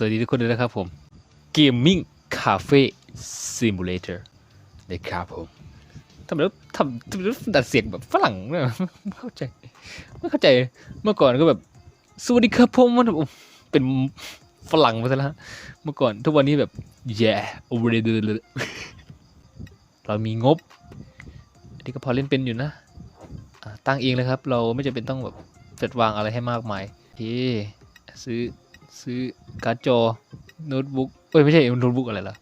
สวัสดีทุกคนด้วยนะครับผม Gaming Cafe Simulator นะครับผมทำไมต้องทำทำไมต้องดัดเสียงแบบฝรั่งเนี่ยไม่เข้าใจ ไม่เข้าใจ เมื่อก่อนก็แบบ สวัสดีครับผมมันแบบเป็นฝรั่งไปซะแล้วเมื่อก่อนทุกวันนี้แบบ yeah over the เรามีงบอันนี้ก็พอเล่นเป็นอยู่นะอะตั้งเองเลยครับ เราไม่จำเป็นต้องแบบจัดวางอะไรให้มากมายเฮ้ซื้อซื้อ การ์ดจอโน้ตบุ๊กเอ้ย ไม่ใช่โน้ตบุ๊กอะไรล่ะ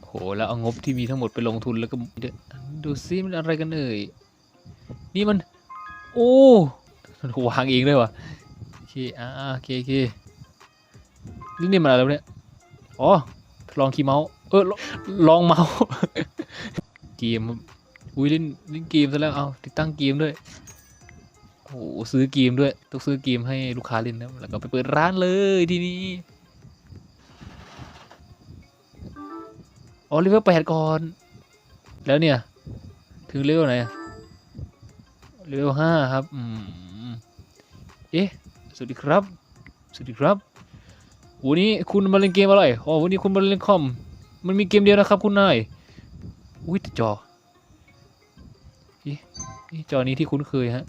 โอ้โหแล้วเอางบที่มีทั้งหมดไปลงทุนแล้วก็เดี๋ยวดูซิมันอะไรกันเอ่ย นี่มัน โอ้วางเองด้วยวะโอเคอ่าโอเคโอเคนี่นี่มันอะไรวเนี่ยอ๋อลองคีย์เมาส์เออลองเมาส์เกมอุ้ยเล่นเล่นเกมซะแล้วเอาติดตั้งเกมด้วย หซื้อเกมด้วย ต้องซื้อเกมให้ลูกค้าเล่นนะแล้วก็ไปเปิดร้านเลยทีนี้อ๋อเลเวลแปดก่อน แล้วเนี่ย ถึงเลเวลไหนเลเวลห้าครับอืมเอ๊ะสวัสดีครับ สวัสดีครับวันนี้คุณมาเล่นเกมอะไรอ๋อวันนี้คุณมาเล่นคอม มันมีเกมเดียวนะครับคุณนาย อุ้ยจออ๊ะนี่จอนี้ที่คุ้นเคยฮะ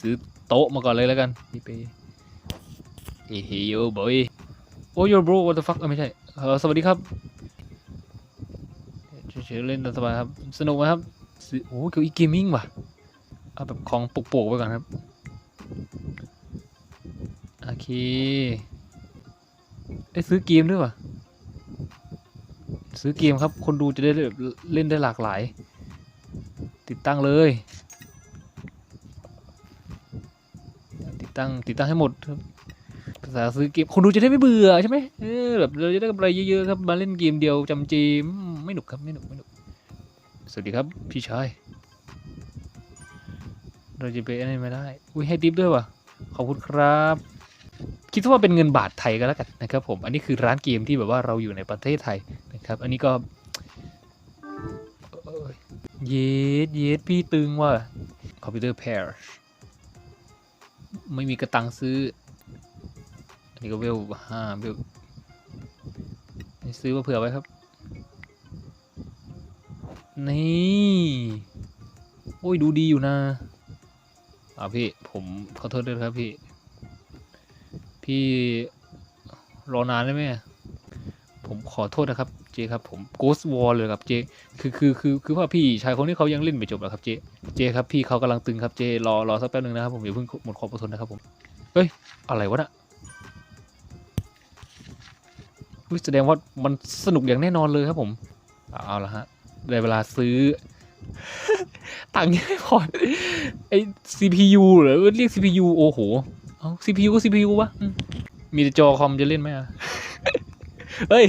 ซื้อโต๊ะมาก่อนเลยแล้วกันนี่ไปเฮ้ยโยบอยโอ้ย bro what the fuck เอไม่ใช่เออสวัสดีครับเฉยๆเล่นสบายครับ สนุกไหมครับโอ้เกี่ยวอีเกมมิ่งว่ะเอาแบบของปกๆไว้ก่อนครับโอเคได้ซื้อเกมด้วยว่ะซื้อเกมครับ คนดูจะได้เล่นได้หลากหลาย ติดตั้งเลย ติดตั้งติดตั้งให้หมดครับภาษาซื้อเกมคนดูจะได้ไม่เบื่อใช่ไหมเออแบบเราจะได้กำไรเยอะๆครับมาเล่นเกมเดียวจำจมไม่หนุกครับไม่หนุกไม่หนุกสวัสดีครับพี่ชายเราจะไปอะไรไม่ได้อุ้ยให้ดิฟด้วยว่ะขอบคุณครับ คิดว่าเป็นเงินบาทไทยก็แล้วกันนะครับผมอันนี้คือร้านเกมที่แบบว่าเราอยู่ในประเทศไทยนะครับ อันนี้ก็เอ้ยเยสเยสพี่ตึงว่ะคอมพิวเตอร์แพร์ ไม่มีกระตังซื้อ อันนี้ก็เวลห้าเวลซื้อมาเผื่อไว้ครับ นี่ โอ้ยดูดีอยู่นะอ่าพี่ผมขอโทษด้วยครับพี่ พี่รอนานได้ไหมผมขอโทษนะครับ เจครับผม Ghost War เลยครับเจคือคือคือคือว่าพี่ชายคนนี้เขายังเล่นไม่จบหรอครับเจเจครับพี่เขากำลังตึงครับเจรอรอสักแป๊บนึงนะครับผมอย่าเพิ่งหมดความอดทนนะครับผมเฮ้ยอะไรวะน่ะแสดงว่ามันสนุกอย่างแน่นอนเลยครับผม เอาละฮะได้เวลาซื้อตังค์ยังไม่พอไอ้ CPU หรือเรียก CPU โอ้โหเอา CPU ก็ CPU วะมมีแต่จอคอมจะเล่นไหมอะ เฮ้ย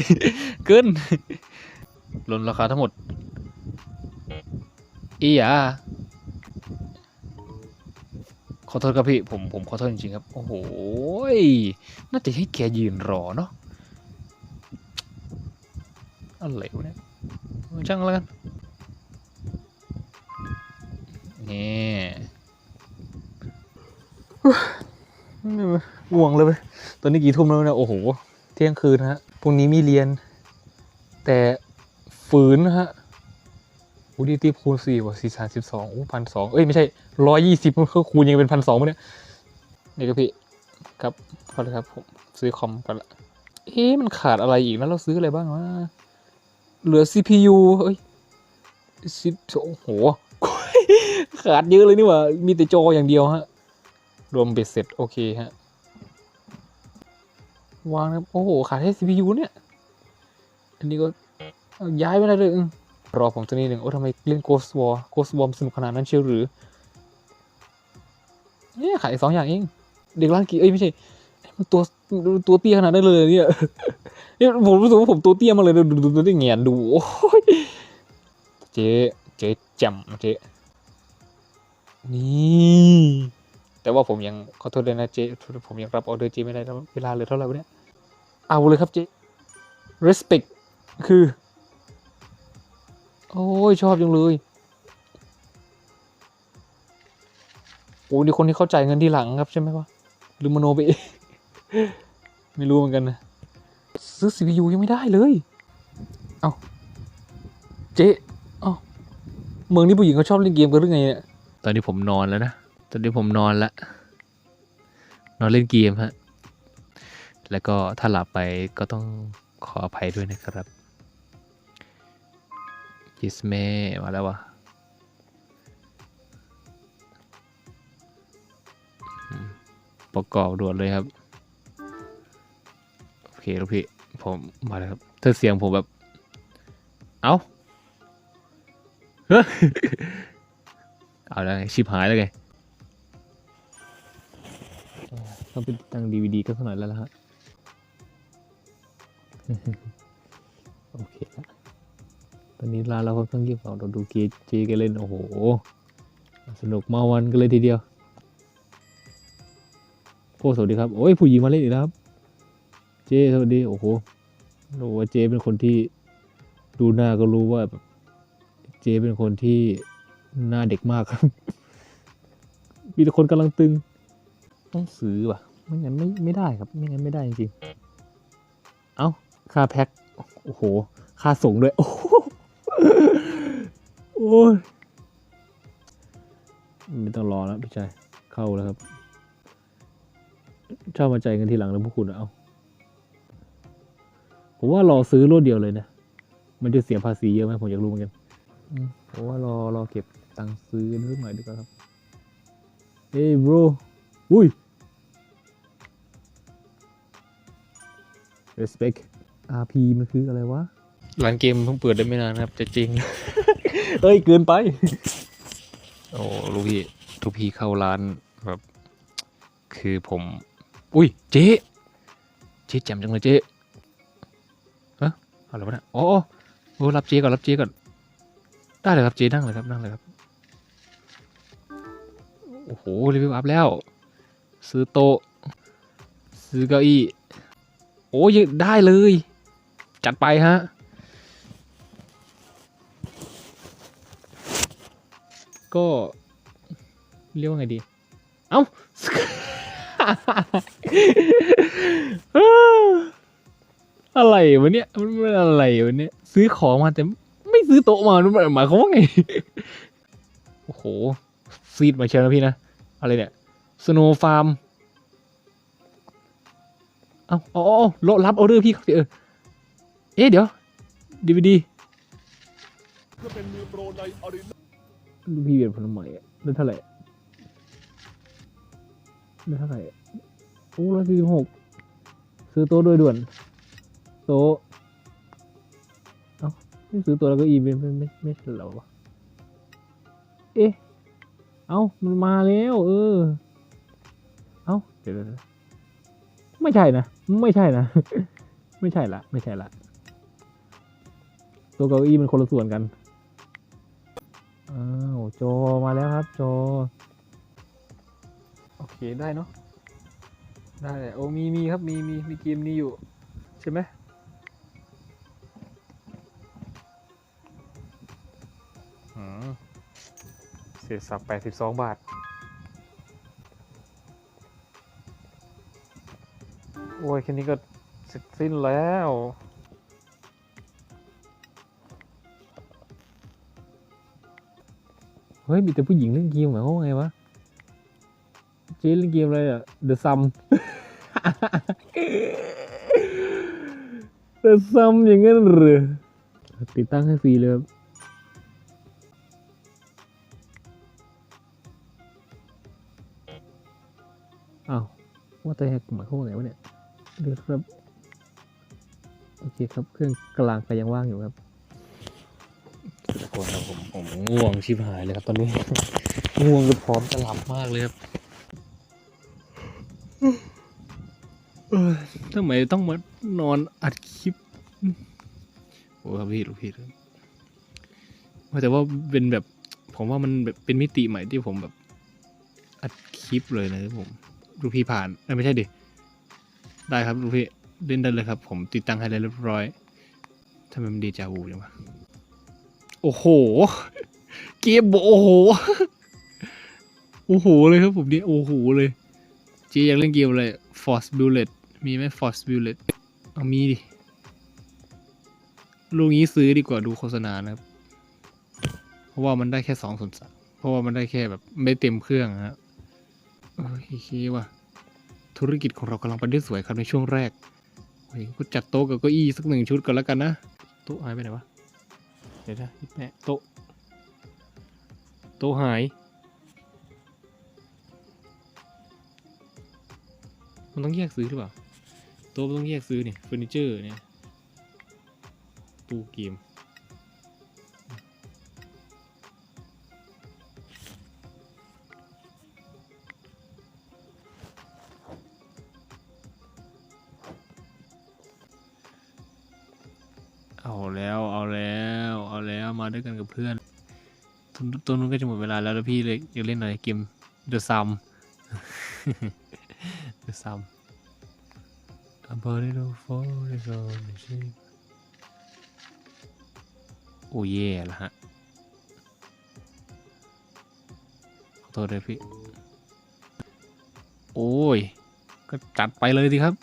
เกินลดราคาทั้งหมด อีอะขอโทษครับพี่ ผมผมขอโทษจริงๆครับ โอ้โห น่าจะให้แกยืนรอเนาะอะไรวะเนี่ยช่างแล้วกันนี่ง่วงเลยตอนนี้กี่ทุ่มแล้วเนี่ย โอ้โห เที่ยงคืนนะฮะพรุ่งนี้มีเรียน แต่ฝืนนะฮะอูดีตีคูณสี่ว่ะสี่สามสิบสองโอ้พันสองเอ้ย ไม่ใช่ร้อยยี่สิบเขาคูณยังเป็นพันสองเนี่ยนี่ครับพี่ ครับพอแล้วครับผมซื้อคอมกันละ เอ๊ะมันขาดอะไรอีกนะเราซื้ออะไรบ้างวะ เหลือ CPU เอ้ยซิบโอ้โห ขาดเยอะเลยนี่หว่า มีแต่จออย่างเดียวฮะ รวมเบ็ดเสร็จ โอเคฮะ วางนะโอ้โห ขาดแค่ CPU เนี่ย อันนี้ก็ย้ายไปได้เลยรอผมตัวนี้หนึ่งโอ้ทำไมเล่น Ghost War Ghost War มันสนุกขนาดนั้นเชียวหรือเนี่ยขายสองอย่างเอง เด็กร้านกี่เอ้ยไม่ใช่มันตัวตัวเตี้ยขนาดนั้นเลยเนี่ยนี่ผมรู้สึกว่าผมตัวเตี้ยมาเลยดูดูดูดูได้เงียนดูโอ้ยเจ๊เจ๊จำเจ๊นี่แต่ว่าผมยังขอโทษเลยนะเจ๊ผมยังรับออเดอร์เจ๊ไม่ได้แล้วเวลาเหลือเท่าไหร่เนี่ยเอาเลยครับเจ๊ respect คือ โอ้ยชอบจังเลยโอ้นี่คนที่เข้าใจเงินที่หลังครับใช่ไหมวะหรือมโนไปเองไม่รู้เหมือนกันนะ ซื้อ CPU ยังไม่ได้เลย เอาเจ๊เอ้าเมืองนี้ผู้หญิงเขาชอบเล่นเกมกันหรือไงเนี่ยตอนนี้ผมนอนแล้วนะ ตอนนี้ผมนอนแล้วนอนเล่นเกมฮะ แล้วก็ถ้าหลับไปก็ต้องขออภัยด้วยนะครับ ยิสเม่มาแล้ววะประกอบด่วนเลยครับ โอเคลูกพี่ ผมมาแล้วครับถ้าเสียงผมแบบ เอา้าเฮ้ยเอาแล้วไงชิบหายแล้วไงต้องไปตั้งดีวดีกันสักหน่อยแล้วล่ะฮะโอเคละ อนนี้ร้านเราค่อนข้างเงียบเหงาเราดูเกจเจกันเล่น โอ้โห สนุกมาวันกันเลยทีเดียวโอ้สวัสดีครับ โอ้ยผู้หญิงมาเล่นอีกแล้วครับ เจสวัสดี โอ้โหโอ้ว่าเจเป็นคนที่ดูหน้าก็รู้ว่าแบบเจเป็นคนที่หน้าเด็กมากครับ มีแต่คนกำลังตึง ต้องซื้อว่ะไม่งั้นไม่ไม่ได้ครับ ไม่งั้นไม่ได้จริงๆ เอ้า ค่าแพ็ค โอ้โห ค่าส่งด้วย โอ้โอ้ยไม่ต้องรอแล้วพี่ชายเข้าแล้วครับ ชอบมาจ่ายเงินทีหลังแล้วพวกคุณอะเอาผมว่ารอซื้อรวดเดียวเลยนะ มันจะเสียภาษีเยอะไหมผมอยากรู้เหมือนกันอืมผมว่ารอรอเก็บตังค์ซื้อกันสักหน่อยดีกว่าครับ เฮ้ย bro อุ้ย respect RP มันคืออะไรวะร้านเกมเพิ่งเปิดได้ไม่นานครับ จะจริง เอ้ยเกินไป โอ้ลูกพี่ทุกพี่เข้าร้านแบบคือผม อุ้ยเจ๊เจ๊แจ่มจังเลยเจ๊ฮะเอาอะไรวะเนี่ยอ๋อโอ้รับเจ๊ก่อนรับเจ๊ก่อนได้เลยครับเจ๊นั่งเลยครับนั่งเลยครับโอ้โหรีวิวอัพแล้ว ซื้อโต๊ะซื้อเก้าอี้โอ้ยได้เลย จัดไปฮะ ก็เรียกว่าไงดี เอ้า อะไรวะเนี่ย มันมันอะไรวะเนี่ย ซื้อของมาแต่ไม่ซื้อโต๊ะมาหมายความว่าไง โอ้โห ซีดมาเชียวนะพี่นะ อะไรเนี่ย สโนฟาร์ม เอ้าอ๋ออ๋อรอรับออเดอร์พี่เขาเออ เอ๊ะเดี๋ยวดีวดีเพื่อเป็นมือโปรในอารีน ลูกพี่เปลี่ยนผลไม้อะได้เท่าไหร่ได้เท่าไหร่โอ้ร้อยสี่สิบหกซื้อโต๊ะโดยด่วน โต๊ะเอ้าไม่ซื้อตัวแล้วก็อีไม่ไม่ไม่ไม่ใช่เหรอวะเอ๊ะ เอ้ามันมาแล้ว เออ เอ้าเดี๋ยวไม่ใช่นะ ไม่ใช่นะ ไม่ใช่ละ ไม่ใช่ละ ตัวเก้าอี้มันคนละส่วนกัน โจมาแล้วครับ โจ โอเคได้เนาะได้โอ้มีมีครับมีมีมีเกมนี้อยู่ ใช่ไหมอืมเสียสับแปดสิบสองบาท โอ้ยแค่นี้ก็เสร็จสิ้นแล้ว ฮ้ยมีแต่ผู้หญิงเล่นเกมเหรอเขาว่าไงวะเจ๊เล่นเกมอะไรอะ The Sum The Sum อย่างนั้นหรือติดตั้งให้ฟรีเลยครับอ้าวว่าแต่หมายความว่าไงวะเนี่ยเดี๋ยวครับ โอเคครับ เครื่องกลางไปยังว่างอยู่ครับ คนครับผมผมง่วงชิบหายเลยครับตอนนี้ ง่วงจนพร้อมจะหลับมากเลยครับเออทำไมต้องมานอนอัดคลิปโอ้ครับพี่ลูกพี่ครับว่าแต่ว่าเป็นแบบ ผมว่ามันแบบเป็นมิติใหม่ที่ผมแบบ อัดคลิปเลยนะครับผมลูกพี่ผ่านไม่ใช่ดิได้ครับลูกพี่เล่นได้เลยครับ ผมติดตั้งให้เรียบร้อยทำไมมันเดจาวูจังวะ โอ้โห เกมบอกโอ้โห โอ้โหเลยครับผมเนี่ยโอ้โหเลยเจอยากเล่นเกมอะไร Force Bullet มีไหม Force Bullet เอามีดิ ลูกนี้ซื้อดีกว่าดูโฆษณานะครับ เพราะว่ามันได้แค่สองส่วนสามเพราะว่ามันได้แค่แบบไม่เต็มเครื่องนะครับโอเคว่ะธุรกิจของเรากำลังไปได้สวยครับในช่วงแรกโอ้ยก็จัดโต๊ะกับเก้าอี้สักหนึ่งชุดก่อนแล้วกันนะ โต๊ะหายไปไหนวะ เดี๋ยวนะแม่โต๊ะโต๊ะหาย มันต้องแยกซื้อหรือเปล่า โต๊ะต้องแยกซื้อเนี่ยเฟอร์นิเจอร์เนี่ยตู้เกมเอาแล้ว มาด้วยกันกับเพื่อนตรงตรงนู้นก็จะหมดเวลาแล้วแล้วพี่เลยอยากเล่นอะไรเกม The Sum The Sum A body to fall is on the shape โอ้เย่ละฮะ ขอโทษด้วยพี่ โอ้ย ก็จัดไปเลยสิครับ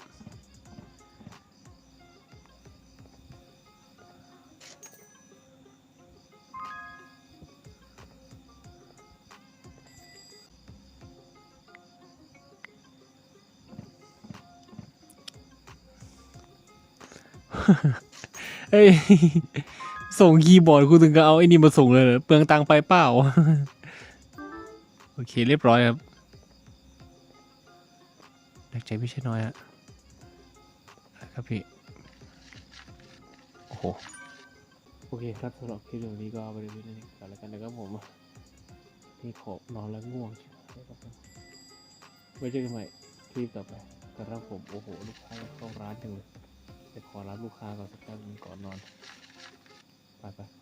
เอ้ยส่งคีย์บอร์ดกูถึงก็เอาไอ้นี่มาส่งเลยเหรอเปลืองตังค์ไปเปล่า โอเคเรียบร้อยครับแรงใจไม่ใช่น้อยฮะครับพี่ โอ้โห โอเคครับสำหรับคลิปวิดีโอนี้ก็ไปดูนิดนึงก่อนแล้วกันนะครับผมพี่ขอนอนแล้วง่วงไมครับผมไว้เจอกันใหม่คลิปต่อไปครับผม โอ้โห ลูกค้าเข้าร้านจังเลย ขอรับลูกค้าก่อนสักแป๊บนึงก่อนนอน ไปไป